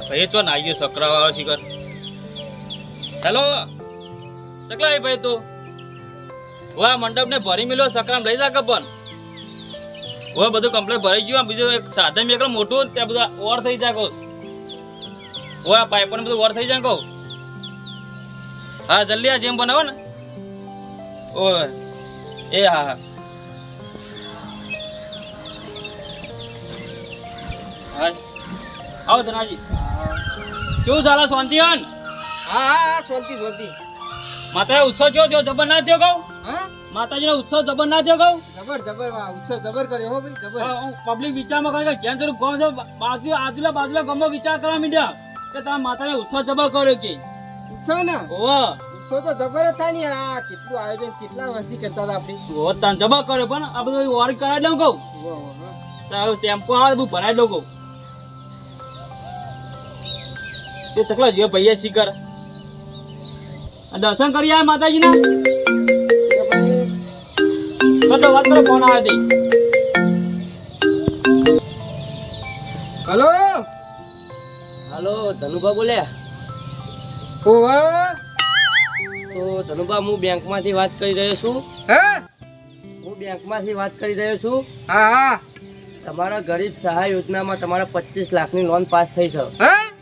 ભાઈ તો ના આવ્યો શિખર હેલો? ચકલા ભાઈ તું? વાહ મંડપ ને ભરી મેલો સકરામ લઈ જા કપન હવે બધું કમ્પ્લેટ ભરાઈ ગયું બીજું એક સાધન એકદમ મોટું ત્યાં બધું ઓર થઈ જાય કહું. વાહ પાઇપ ને બધું ઓર થઈ જાય કહું. હા, જલ્દી આ જેમ બનાવો ને. ઓ એ હા હા. હા. આવો ધનાજી. કેવું ચાલે શાંતિ હા હા હા શાંતિ શાંતિ. માતા ઉત્સવ થયો થયો જબર ના થયો કહું? હા? માતાજીનો ઉત્સવ જબર ના થયો કહું? જબર જબર ઉત્સવ જબર કર્યો હો ભાઈ જબર. પબ્લિક વિચારમાં કરે કે જ્યાં જરૂર ગામ છે બાજુ આજુલા બાજુલા ગામમાં વિચાર કરવા મીડ્યા કે તમે માતાને ઉત્સવ જબર કર્યો કે? ઉત્સવ ને? ઓહો ઉત્સવ તો જબર જ થાય ને. આ કેટલું આયોજન કેટલા વર્ષથી કરતા હતા આપણે? ઓ તને જબર કર્યો પણ આ બધું વાર કરાવી દઉં કહું. ટેમ્પો આવે બધું ભરાઈ દઉં કહું. એ ચકલા ભૈયા શીકર. આ દર્શન કરી આયા માતાજીના? એ કતો વાત કરો ફોન આવે તે. હલો? હાલો ધનુભા બોલ્યા ઓવા તો ધનુભા હું બેંકમાંથી વાત કરી રહ્યો છું. હે? હું બેંકમાંથી વાત કરી રહ્યો છું. હા હા. તમારા ગરીબ સહાય યોજનામાં તમારા પચીસ લાખની લોન પાસ થઈ છે. હે?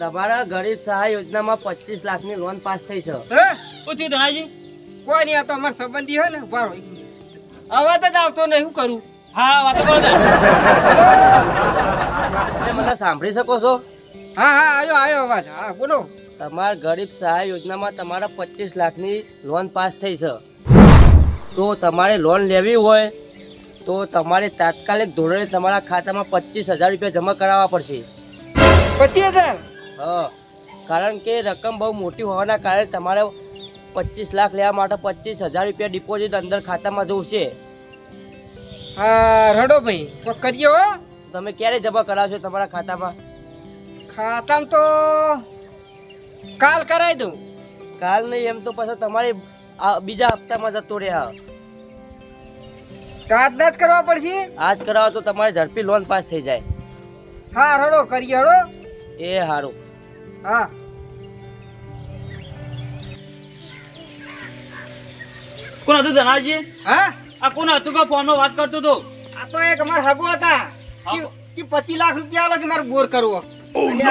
તમારા ગરીબ સહાય યોજનામાં પચીસ લાખની લોન પાસ થઈ છે. હે? પૂછ્યું ધનાજી કોઈ નહીં આ તો અમારા સંબંધી હોય ને મિનિટ. અવાજ જ આવતો નહીં શું કરું? હા વાતો કરો તમે મને સાંભળી શકો છો? હા હા આવ્યો આવ્યો અવાજ. હા બોલો. તમારા ગરીબ સહાય યોજનામાં તમારા પચીસ લાખની લોન પાસ થઈ છે. તો તમારે લોન લેવી હોય તો તમારે તાત્કાલિક ધોરણે તમારા ખાતામાં પચીસ હજાર રૂપિયા જમા કરાવવા પડશે. પચીસ હજાર? હા. કારણ કે રકમ બહુ મોટી હોવાના કારણે તમારે પચીસ લાખ લેવા માટે પચીસ હજાર રૂપિયા ડિપોઝિટ અંદર ખાતામાં જોશે. હા રડો ભાઈ. કરીએ હો. તમે ક્યારે જમા કરાવશો તમારા ખાતામાં? ખાતામાં તો કાલ કરાવી દઉં. કાલ નહીં એમ તો પછી તમારે બીજા હપ્તામાં જતો રહ્યા. રાતના જ કરવા પડશે? આજ કરાવો તો તમારે ઝડપી લોન પાસ થઈ જાય. હા રડો કરીએ હડો એ સારું હા. કોણ હતું ધનાજી? હા? આ કોણ હતું કે ફોન વાત કરતો તો આ તો એક અમાર હગો હતા. કે- પચીસ લાખ રૂપિયા આલો કે મારે બોર કરવો. અને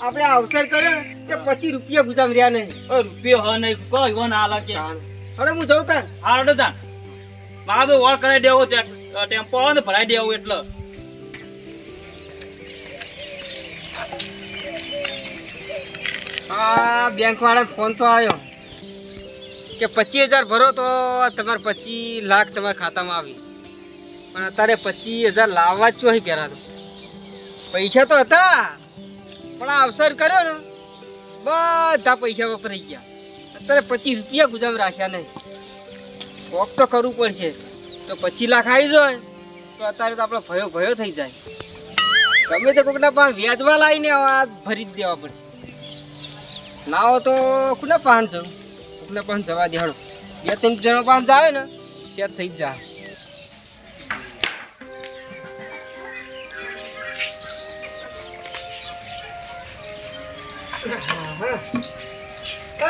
આપણે અવસર કર્યો કે પચીસ રૂપિયા ગુજામ રહ્યા નહીં. રૂપિયા રૂપિયો હ નહીં. કોઈ ઈવન આ લાગે હવે હું જઉં તાર હા રડો તાર મારે તો વોર કરાવી દેવો ટેમ્પો આવે ને ભરાઈ દેવું એટલે. આ બેંક ફોન તો આવ્યો કે પચીસ હજાર ભરો તો તમારે પચીસ લાખ તમારા ખાતામાં આવી. પણ અત્યારે પચીસ હજાર લાવવા જ ચોહી પહેલાં તો પૈસા તો હતા, પણ આ અવસર કર્યો ને, બધા પૈસા વપરાઈ ગયા. અત્યારે પચીસ રૂપિયા ગુજામ રાખ્યા નહીં. કોક તો કરવું પડશે. તો પચીસ લાખ આવી જાય તો અત્યારે તો આપણો ભયો ભયો થઈ જાય. ગમે તે કોકના પણ વ્યાજવા લાવીને આ ભરી જ દેવા પડશે ના હો તો કુને પાન જવું કુને પાન જવા દે હળો બે ત્રણ જણો પાન જાય ને શેર થઈ જ જાય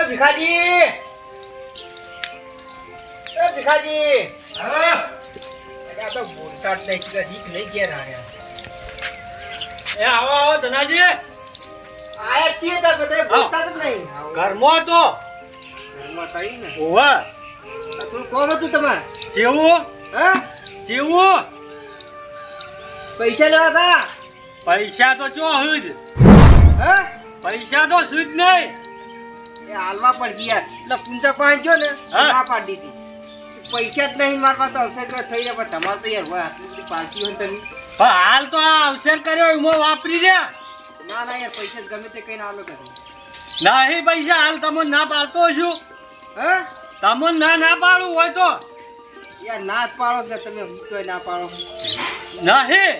ભીખાજી! ભીખાજી! અરે આ તો બોલતા જ નહીં કે લઈ ગયા રહ્યા એ આવો આવો ધનાજી. આયા છીએ બધા. ઘરમાં હતો ઘરમાં ને ઓવા આ કોણ હતું તમે? જેવું? હા? જેવું? પૈસા લેવા હતા? પૈસા તો ચો હુજ? હા? પૈસા તો સુજ નહીં. એ હાલવા પણ ગયા. એટલે પૂંચા પાંચ ગયો ને હા. પાડી દીધી. પૈસા જ નહીં મારા પાસે અવસર થઈ ગયા પણ તમારે તો યાર હોય આટલી બધી પાલતી હોય તમે. પણ હાલ તો આ અવસર કર્યો એમાં વાપરી દે ના ના યાર પૈસા ગમે તે કઈ ના કરો નહીં પૈસા હાલ તમે ના પાડતો છું. હા? તમે ના ના પાડું હોય તો. યાર ના જ પાડો કે તમે તોય ના પાડો. નહીં.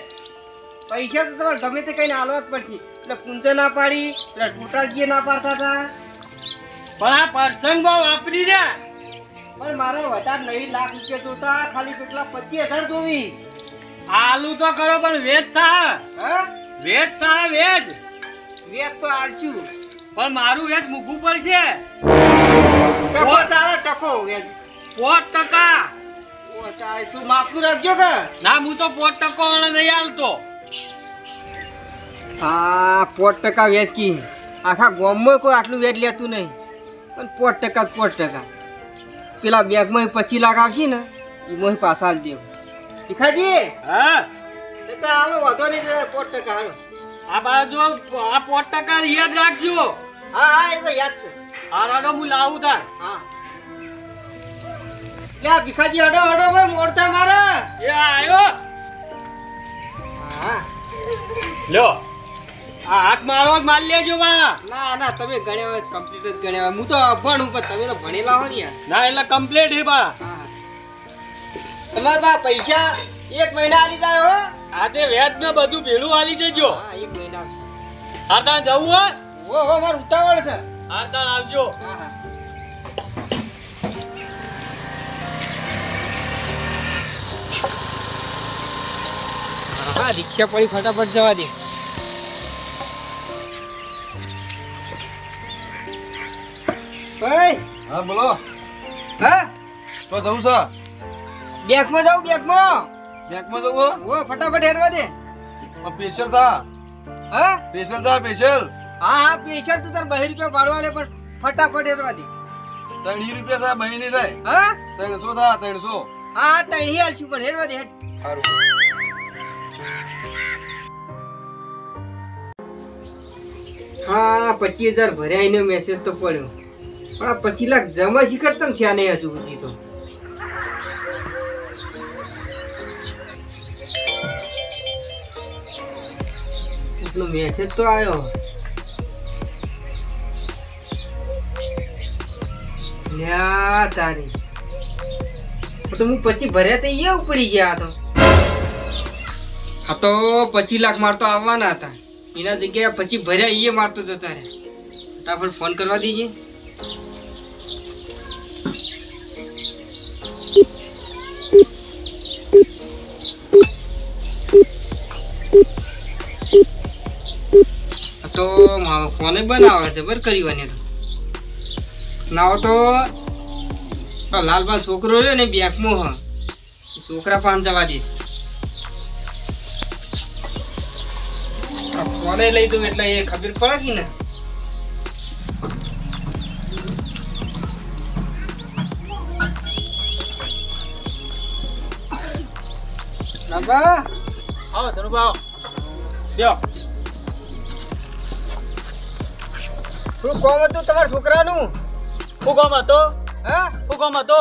પૈસા તો તમારે ગમે તે કઈને હાલવા જ પડશે. એટલે કુંજે ના પાડી એટલે ટોટાજીએ ના પાડતા હતા. પણ આ પ્રસંગમાં વાપરી ને પણ મારે વધારે નહીં લાખ રૂપિયા જોતા ખાલી કેટલા પચીસ હજાર જોવી. આલુ તો કરો પણ વેચ થા. હા? વેચ થા વેચ વેચ તો આલશું. પણ મારું વેચ મૂકવું પડશે. ટકો તારા ટકો વેચ. પોત ટકા. તું માપનું રાખજો કે? ના હું તો પોત ટકો નહીં આવતો આ પોત ટકા કી આખા ગામમાં કોઈ આટલું વેચ લેતું નહીં. પણ પોત ટકા પોત ટકા. પેલા બેગમાં પચીસ લાખ આવશે ને એમાં પાછા આવી દેવું. ભીખાજી? હા. એ તો હાલો વાંધો નહીં પોત ટકા હાલો. આ બાજુ આ પોત ટકા યાદ રાખજો. હા હા એ તો યાદ છે. આ રાડો હું લાવું તાર. હા. લે ભીખાજી અડો અડો ભાઈ મોડતા મારા. એ આયો? હા. લ્યો. આ હાથ મારો જ મારી લેજો બા. ના ના તમે ગણ્યા હોય કમ્પ્લીટ જ ગણ્યા હોય. હું તો અભણ ઉપર તમે તો ભણેલા હો ને ના એટલે કમ્પ્લીટ હે બા. હા. તમારા બા પૈસા એક મહિના આલી જાય હો. આ વ્યાજ ને બધું ભેળું આલી દેજો હા એક મહિના જવું હે? ઓ હો માર ઉતાવળ છે. હાર તાણ આવજો. હા હા. રિક્ષા પડી ફટાફટ જવા દે. ઓય હા બોલો. હા? તો જવું છે? બેંકમાં જાઉં બેંકમાં? બેંકમાં જવું ઓ ફટાફટ હેડવા દે. સ્પેશિયલ થા. હા? સ્પેશિયલ થા સ્પેશિયલ હા હા પેશલ તું તાર બહી રૂપિયા પાડવા લે પણ ફટાફટ હેડવા દે. ત્રણ રૂપિયા થાય બહી ની થાય. હા? ત્રણસો થા ત્રણસો. હા ત્રણ તઈ હાલશું પણ હેડવા દે હેડ. સારું. હા પચીસ હજાર ભર્યા એનો મેસેજ તો પડ્યો. પણ આ પચીસ લાખ જમા શીખર તમ થયા નહીં હજુ સુધી તો? એટલો મેસેજ તો આવ્યો તારી. તો હું પછી ભર્યા તો એ ઉપડી ગયા તો. આ તો પચીસ લાખ મારતો આવવાના હતા. એના જગ્યાએ પછી ભર્યા એ મારતો જતા તારે. ફટાફટ ફોન કરવા દીજે. તો મારો ફોને બનાવે છે બર કરી તો. ના તો, આ છોકરો રહ્યો ને બેંકમાં હા, છોકરા પાન જવા દે. ફોને લઈ દઉં એટલે એ ખબર પડે કે ને? લાલભા આવો ધનુભા આવો લ્યો. શું કોમ હતું તમારા છોકરાનું? શું કોમ હતો? હા? શું કોમ હતો?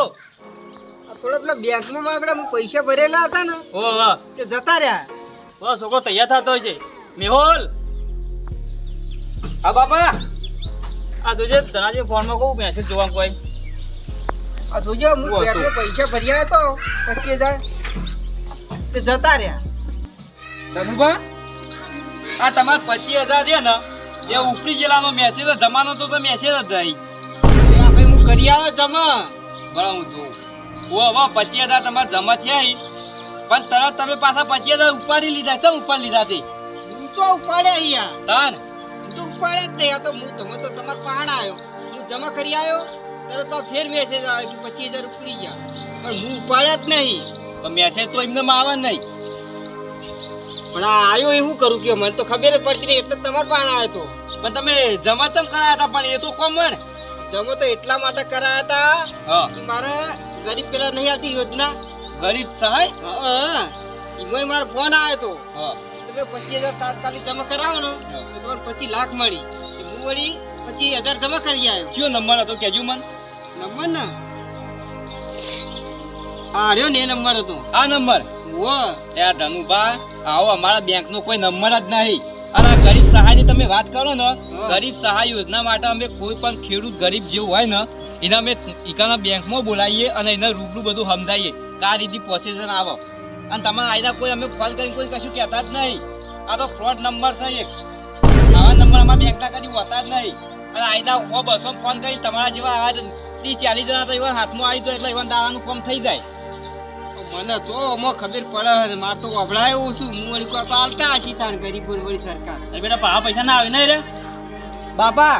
આ થોડા પેલા બેંકમાં આપણે હું પૈસા ભરેલા હતા ને ઓ વાહ. તે જતા રહ્યા. વાહ છોકરો તૈયાર થતો હોય છે. મેહોલ! હા બાપા. આ જોજે ધનાજી ફોનમાં કહું મેસેજ જોવા કોઈ. આ જોજે હું? બેંકમાં પૈસા ભર્યા હતો પચીસ હજાર તે જતા રહ્યા. ધનુભા? આ તમારે પચીસ હજાર છે ને એ ઉપરી જિલ્લાનો મેસેજ જમાનો તો મેસેજ જ જાય આપણે હું કરી આવે જમા. બરાબર હું જોઉં. હું હવે પચીસ હજાર તમારે જમા થયા પણ તરત તમે પાછા પચીસ હજાર ઉપાડી લીધા. છે ઉપાડી લીધા તે? હું તો ઉપાડ્યા અહીંયા. તાન. હું તો ઉપાડ્યા જ નહીં. આ તો હું તમે તો તમારે પહાડ આવ્યો હું જમા કરી આવ્યો તરત તો ફેર મેસેજ આવ્યો કે પચીસ હજાર ઉપડી ગયા. પણ હું ઉપાડ્યા જ નહીં. તો મેસેજ તો એમને આવે નહીં. પણ આ આવ્યો એ હું કરું કે મને તો ખબર પડતી નહીં એટલે તમારે પણ આવ્યો તો. પણ તમે જમા ચમ કરાયા હતા પણ એ તો કોમન જમો તો એટલા માટે કરાયા હતા હા. મારે ગરીબ પેલા નહીં આવતી યોજના. ગરીબ સહાય? હા એમાં મારો ફોન આવ્યો તો. હા. તમે પચીસ હજાર તાત્કાલિક જમા કરાવો ને તો પચીસ લાખ મળી. હું વળી પચીસ હજાર જમા કરી આવ્યો કયો નંબર હતો કેજો મન. નંબર ને? આ રહ્યો ને એ નંબર હતો. આ નંબર? ઓ ત્યાં ધનુભા. આવો અમારા બેંક નો કોઈ નંબર જ નહીં. અરે આ ગરીબ સહાયની તમે વાત કરો ને ગરીબ સહાય યોજના માટે અમે કોઈ પણ ખેડૂત ગરીબ જેવું હોય ને એને અમે ઈકાના બેંકમાં બોલાવીએ અને એને રૂબરૂ બધું સમજાવીએ. કા આ રીતે પ્રોસેસર આવો. અને તમારા આયદા કોઈ અમે ફોન કરીને કોઈ કશું કહેતા જ નહીં. આ તો ફ્રોડ નંબર છે એક. આવા નંબર અમારા બેંકના કદી હોતા જ નહીં. અને આયદા સો બસો ફોન કરી તમારા જેવા આવા ત્રીસ ચાલીસ જણા તો એવા હાથમાં આવી જાય એટલે એવા દાવાનું કામ થઈ જાય. મને તો આમાં ખબર પડે મારે તો વભળાય એવું છું. હું વળી કોઈ પાલતા હશી તાર ગરીબ વળી સરકાર. અરે બેટા પા પૈસા ના આવે નહીં રે? બાપા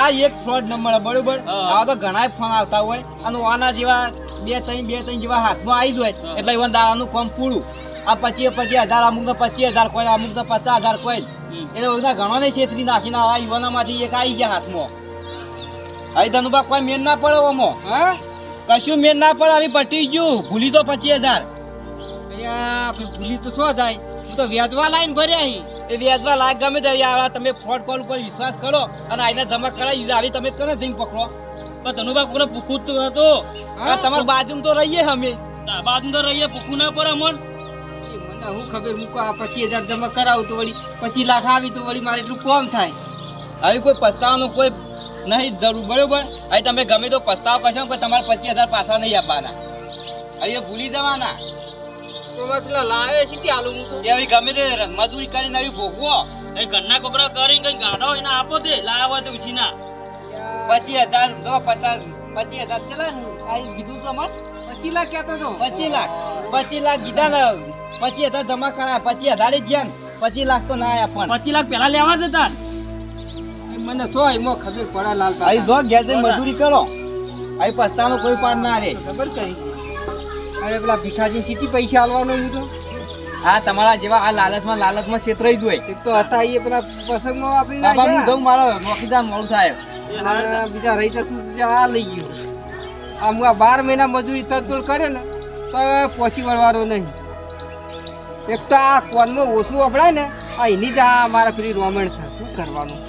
આ એક ફ્રોડ નંબર બરોબર. આવા તો ઘણા ફોન આવતા હોય. અને આના જેવા બે ત્રણ બે ત્રણ જેવા હાથમાં આવી જાય. એટલે એવા દાવાનું કામ પૂરું. આ પચીસ પચીસ હજાર અમુક તો પચીસ હજાર કોઈ અમુક તો પચાસ હજાર કોઈ એટલે બધા ઘણો ને છેતરી નાખીને આ યુવાનામાંથી એક આવી ગયા હાથમાં. અહીં ધનુભા કોઈ મેન ના પડે ઓમો. હા? કશું મેં ના પડે આવી પટી ગયું. ભૂલી તો પચીસ હજાર. ભૂલી તો શું થાય? હું તો વ્યાજવા લાઈન ભર્યા એ વ્યાજમાં લાગ ગમે તે તમે ફ્રોડ કોલ ઉપર વિશ્વાસ કરો અને આઈને જમા કરાવી આવી તમે કોને જઈને પકડો? પણ ધનુભાઈ કોને પૂછતું તો હતો? તમારી બાજુ તો રહીએ અમે. બાજુ તો રહીએ પૂછવું ના પડે અમર મને હું ખબર હું આ પચીસ હજાર જમા કરાવું તો વળી પચીસ લાખ આવી તો વળી મારે એટલું કોમ થાય. આવી કોઈ પસ્તાવાનો કોઈ નહીં જરૂર બરોબર. અહીં તમે ગમે તો પસ્તાવ કરશો કે તમારે પચીસ હજાર પાછા નહીં આપવાના. અહીં ભૂલી જવાના. લાવે છે ગમે તે મજૂરી કરીને આવી ભોગવો. એ ઘરના કોકરા કરી કઈ એને આપો તે લાવો તો ઉછીના. પચીસ હજાર જો પચાસ પચીસ હજાર ચલા આ કીધું પ્રમાણ? પચીસ લાખ કહેતો તો. પચીસ લાખ. પચીસ લાખ કીધા ને પચીસ હજાર જમા કરાયા પચીસ હજાર જ જ્યાં પચીસ લાખ તો ના આપ્યા પચીસ લાખ પેલા લેવા દેતા એ મને તો એમાં ખબર પડે લાલ ભાઈ જો ઘેર મજૂરી કરો. અહીં પસ્તાનો કોઈ પાડ ના રે ખબર કઈ? અરે પેલા ભીખાજી સીટી પૈસા આલવાનો હું તો? આ તમારા જેવા આ લાલચમાં લાલચમાં છેતરાઈ જ હોય. એક તો હતા એ પેલા પ્રસંગમાં આપણે બાબા હું. જઉં મારો નોકરીદાર મોડું થાય. બીજા રહી જતું આ લઈ ગયું. આ હું આ બાર મહિના મજૂરી તડતોડ કરે ને તો પહોંચી વળવાનો નહીં. એક તો આ કોનમાં ઓછું વપરાય ને આ એની જ આ મારા પેલી રોમણ છે. શું કરવાનું?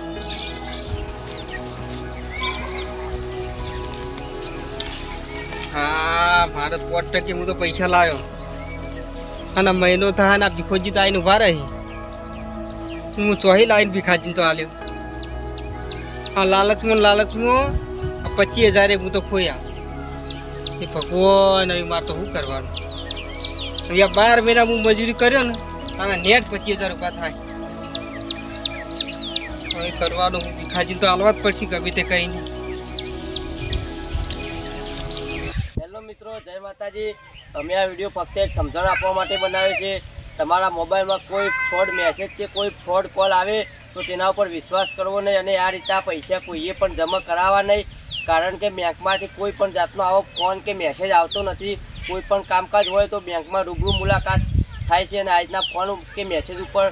હા, મારે સ્પોટ ટકે હું તો પૈસા લાવ્યો અને મહિનો થાય ને ભીખોજી તો આવીને ઊભા રહી. હું ચોહી લાવીને ભીખાજી તો આલ્યો. આ લાલચમાં લાલચમાં પચીસ હજારે હું તો ખોયા. એ ભગવાન, હવે મારે તો શું કરવાનું? હવે બાર મહિના હું મજૂરી કર્યો ને આના નેટ પચીસ હજાર રૂપિયા થાય. હવે કરવાનું હું ભીખાજીને તો આલવા જ પડશે ગમે તે કરીને માતાજી, અમે આ વીડિયો ફક્ત એક સમજણ આપવા માટે બનાવ્યો છે. તમારા મોબાઈલમાં કોઈ ફ્રોડ મેસેજ કે કોઈ ફ્રોડ કોલ આવે તો તેના ઉપર વિશ્વાસ કરવો નહીં અને આ રીતે આ પૈસા કોઈએ પણ જમા કરાવવા નહીં. કારણ કે બેંકમાંથી કોઈ પણ જાતનો આવો ફોન કે મેસેજ આવતો નથી. કોઈ પણ કામકાજ હોય તો બેંકમાં રૂબરૂ મુલાકાત થાય છે અને આ રીતના ફોન કે મેસેજ ઉપર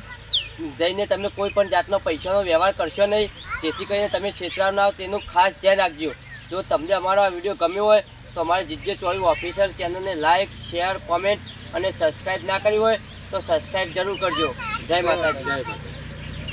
જઈને તમે કોઈ પણ જાતનો પૈસાનો વ્યવહાર કરશો નહીં. જેથી કરીને તમે છેતરાવ ના તેનું ખાસ ધ્યાન રાખજો. જો તમને અમારો આ વીડિયો ગમ્યો હોય તો અમારી જીજે ચોવી ઓફિસર ચેનલને લાઇક શેર કોમેન્ટ અને સબસ્ક્રાઈબ ના કરી હોય તો સબસ્ક્રાઈબ જરૂર કરજો. જય માતાજી.